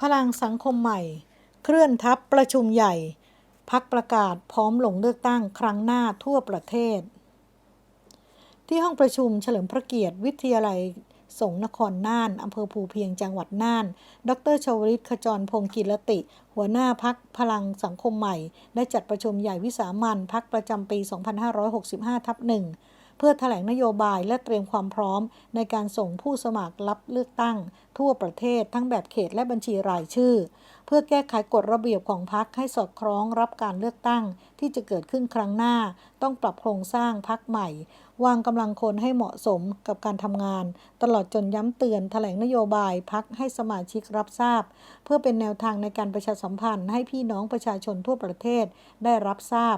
พลังสังคมใหม่ เคลื่อนทัพประชุมใหญ่ พักประกาศพร้อมลงเลือกตั้งครั้งหน้าทั่วประเทศ ที่ห้องประชุมเฉลิมพระเกียรติวิทยาลัยสงนครน่านอำเภอภูเพียงจังหวัดน่าน ดรชวริตขจรพงศ์กิรติ หัวหน้าพักพลังสังคมใหม่ ได้จัดประชุมใหญ่วิสามันพักประจำปี 2565 ทับหนึ่ง เพื่อแถลงนโยบายและเตรียมความพร้อม ในการส่งผู้สมัครรับเลือกตั้ง ทั่วประเทศทั้งแบบเขตและบัญชีรายชื่อ เพื่อแก้ไขกฎระเบียบของพักให้สอดคล้องรับการเลือกตั้ง ที่จะเกิดขึ้นครั้งหน้า ต้องปรับโครงสร้างพักใหม่ วางกำลังคนให้เหมาะสมกับการทำงาน ตลอดจนย้ำเตือนแถลงนโยบายพักให้สมาชิกรับทราบ เพื่อเป็นแนวทางในการประชาสัมพันธ์ให้พี่น้องประชาชนทั่วประเทศได้รับทราบ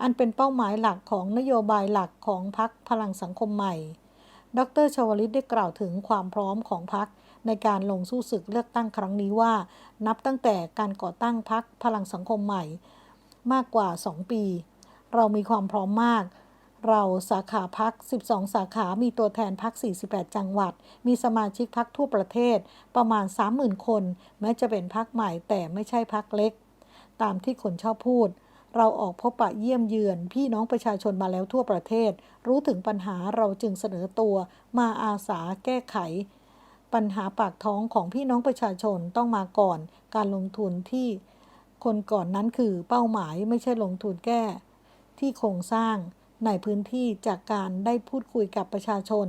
อันเป็นเป้าหมายหลักของนโยบายหลักของพักพลังสังคมใหม่ ดรชวลิตได้กล่าวถึงความพร้อมของพักในการลงสู้ศึกเลือกตั้งครั้งนี้ว่า นับตั้งแต่การก่อตั้งพักพลังสังคมใหม่ มากกว่า 2 ปี เรามีความพร้อมมาก เราสาขาพัก 12 สาขา มีตัวแทนพัก 48 จังหวัด มีสมาชิกพักทั่วประเทศ ประมาณ 30,000 คน แม้จะเป็นพักใหม่แต่ไม่ใช่พักเล็ก ตามที่คนชอบพูด เราออกพบปะเยี่ยมเยือน พี่น้องประชาชนมาแล้วทั่วประเทศ รู้ถึงปัญหาเราจึงเสนอตัว มาอาสาแก้ไข ปัญหาปากท้องของพี่น้องประชาชนต้องมาก่อน การลงทุนที่คนก่อนนั้นคือเป้าหมายไม่ใช่ลงทุนแก้ ที่โครงสร้างในพื้นที่จากการได้พูดคุยกับประชาชน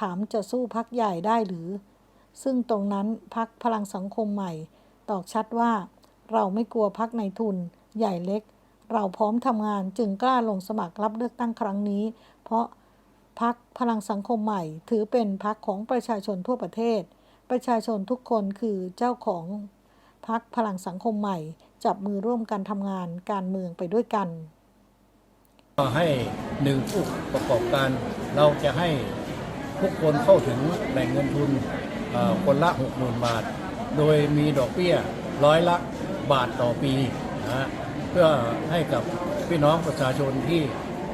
ถามจะสู้พักใหญ่ได้หรือ ซึ่งตรงนั้นพักพลังสังคมใหม่ ตอกชัดว่า เราไม่กลัวพักในทุน ใหญ่เล็ก เราพร้อมทำงานจึงกล้าลงสมัครรับเลือกตั้งครั้งนี้ เพราะพักพลังสังคมใหม่ ถือเป็นพักของประชาชนทั่วประเทศ ประชาชนทุกคนคือเจ้าของพักพลังสังคมใหม่ จับมือร่วมกันทำงานการเมืองไปด้วยกันให้หนึ่งผู้ประกอบการเราจะให้ทุกคนเข้าถึงแหล่งเงินทุนอ่อคนละ 60,000 บาท โดยมีดอกเบี้ยร้อยละบาทต่อปีนะฮะ พื่อให้กับพี่น้องประชาชนที่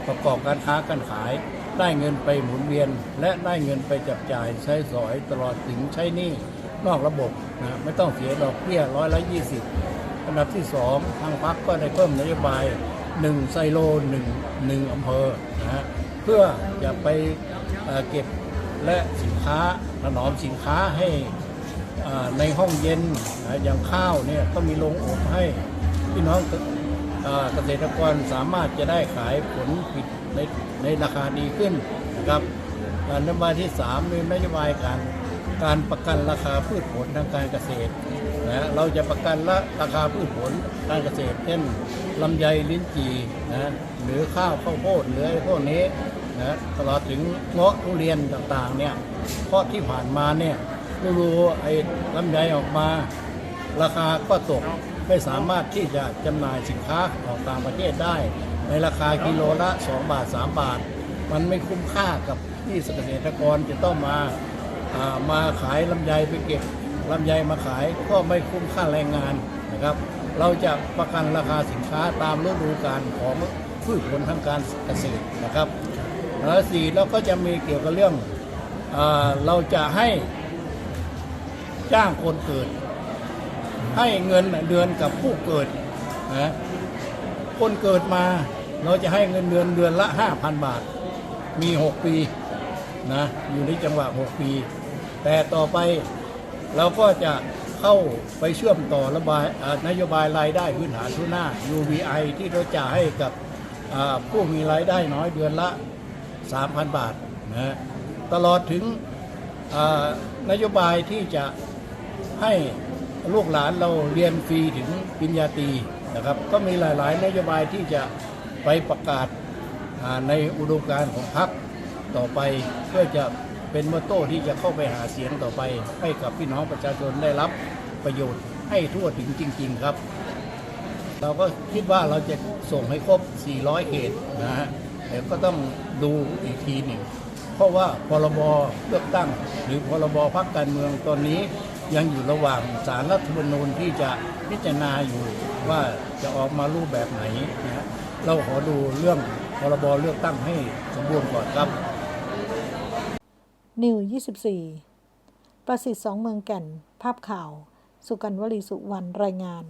ประกอบการค้าการขาย ได้เงินไปหมุนเวียน และได้เงินไปจับจ่ายใช้สอยตลอดถึงใช้หนี้นอกระบบนะไม่ต้องเสียดอกเบี้ยร้อยละ20อันดับที่สองทางพักก็ได้เพิ่มนโยบาย1ไซโล1 1อำเภอนะฮะเพื่อจะไปเเก็บและสินค้าถนอมสินค้าให้ในห้องเย็นนะอย่างข้าวเนี่ยก็มีโรงอบให้พี่น้อง เกษตรกรสามารถจะได้ขายผลผลิตในในราคาดีขึ้นนะครับอ่านโยบายที่3มีนโยบายการการประกันราคาพืชผลทางการเกษตรนะเราจะประกันละราคาพืชผลการเกษตร เช่นลำไยลิ้นจี่นะหรือข้าวข้าวโพดหรืออพวกนี้นะตลอดถึงเงาะทุเรียนต่างๆเนี่ยเพราะที่ผ่านมาเนี่ยรูๆไอ้ลำไยออกมา ราคาก็ตก ไม่สามารถที่จะจำหน่ายสินค้าออกต่างประเทศได้ ในราคากิโลละ 2 บาท 3 บาท มันไม่คุ้มค่ากับที่เกษตรกรจะต้องมาอ่ามาขายลำไยไปเก็บลำไยมาขายก็ไม่คุ้มค่าแรงงานนะครับ เราจะประกันราคาสินค้าตามฤดูกาลของพืชผลทางการเกษตรนะครับแล้วสี่เราก็จะมีเกี่ยวกับเรื่องอาเราจะให้จ้างคนเกิด ให้เงินเดือนกับผู้เกิดนะคนเกิดมาเราจะให้เงินเดือนเดือนละ 5,000 บาท มี 6 ปีนะอยู่ในจังหวะ 6 ปี แต่ต่อไปเราก็จะเข้าไปเชื่อมต่อระบายนโยบายรายได้พื้นฐานทุนหน้า UVI ที่เราจะให้กับผู้มีรายได้น้อยเดือนละ 3,000 บาทนะตลอดถึงนโยบายที่จะให้ ลูกหลานเราเรียนฟรีถึงปริญญาตรีนะครับ ก็มีหลาย ๆ นโยบายที่จะไปประกาศในอุดมการณ์ของพรรคต่อไปเพื่อจะเป็นมอโต้ที่จะเข้าไปหาเสียงต่อไป ให้กับพี่น้องประชาชนได้รับประโยชน์ให้ทั่วถึงจริง ๆ ครับ เราก็คิดว่าเราจะส่งให้ครบ 400 เขตนะฮะแต่ก็ต้องดูอีกทีหนึ่งเพราะว่าพรบเลือกตั้ง หรือพรบพักการเมืองตอนนี้ ยังอยู่ระหว่างสารรัฐธรรมนูญที่จะพิจารณาอยู่ว่าจะออกมารูปแบบไหนนะเราขอดูเรื่องพรบเลือกตั้งให้สมบูรณ์ก่อนครับ นิว 24 ประสิทธิ์สองเมืองแก่น ภาพข่าว สุกันวลีสุวรรณรายงาน